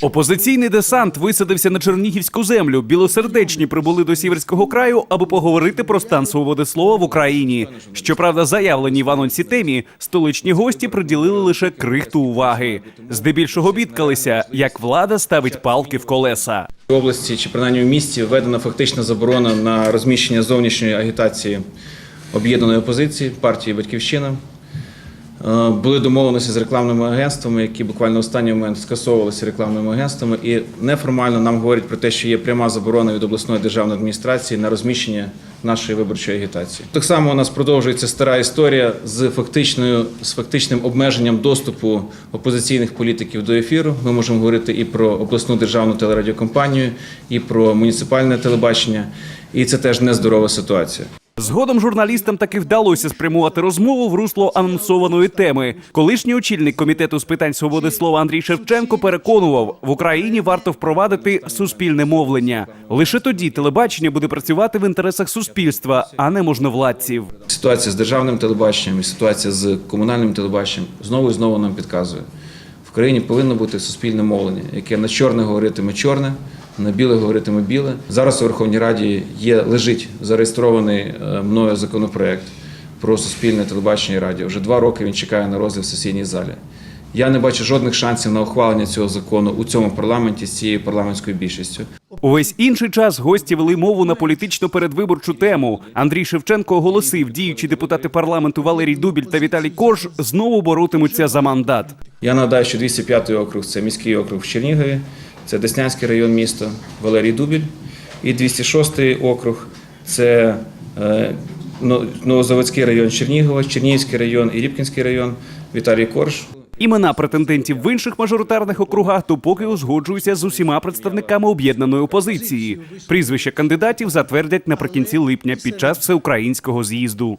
Опозиційний десант висадився на Чернігівську землю. Білосердечні прибули до Сіверського краю, аби поговорити про стан свободи слова в Україні. Щоправда, заявлені в анонсі темі столичні гості приділили лише крихту уваги. Здебільшого бідкалися, як влада ставить палки в колеса. В області чи принаймні в місті введена фактична заборона на розміщення зовнішньої агітації об'єднаної опозиції партії Батьківщина. Е, Були домовленості з рекламними агентствами, які буквально в останній момент скасовувалися рекламними агентствами, і неформально нам говорять про те, що є пряма заборона від обласної державної адміністрації на розміщення нашої виборчої агітації. Так само у нас продовжується стара історія з фактичною з фактичним обмеженням доступу опозиційних політиків до ефіру. Ми можемо говорити і про обласну державну телерадіокомпанію, і про муніципальне телебачення. І це теж нездорова ситуація. Згодом журналістам таки вдалося спрямувати розмову в русло анонсованої теми. Колишній очільник комітету з питань свободи слова Андрій Шевченко переконував, в Україні варто впровадити суспільне мовлення. Лише тоді телебачення буде працювати в інтересах суспільства, а не можновладців. Ситуація з державним телебаченням і ситуація з комунальним телебаченням знову і знову нам підказує. В країні повинно бути суспільне мовлення, яке на чорне говоритиме чорне, на біле говоритиме біле. Зараз у Верховній Раді є лежить зареєстрований е, мною законопроект про суспільне телебачення і радіо. Вже два роки він чекає на розгляд в сесійній залі. Я не бачу жодних шансів на ухвалення цього закону у цьому парламенті з цією парламентською більшістю. Увесь інший час гості вели мову на політично передвиборчу тему. Андрій Шевченко оголосив, діючі депутати парламенту Валерій Дубіль та Віталій Корж знову боротимуться за мандат. Я нагадаю, що 205 округ це міський округ в Чернігові, це Деснянський район міста Валерій Дубіль. І 206 округ це е, Новозаводський район Чернігова, Чернігівський район і Рібкінський район Віталій Корж. Імена претендентів в інших мажоритарних округах допоки узгоджуються з усіма представниками об'єднаної опозиції. Прізвища кандидатів затвердять наприкінці липня під час всеукраїнського з'їзду.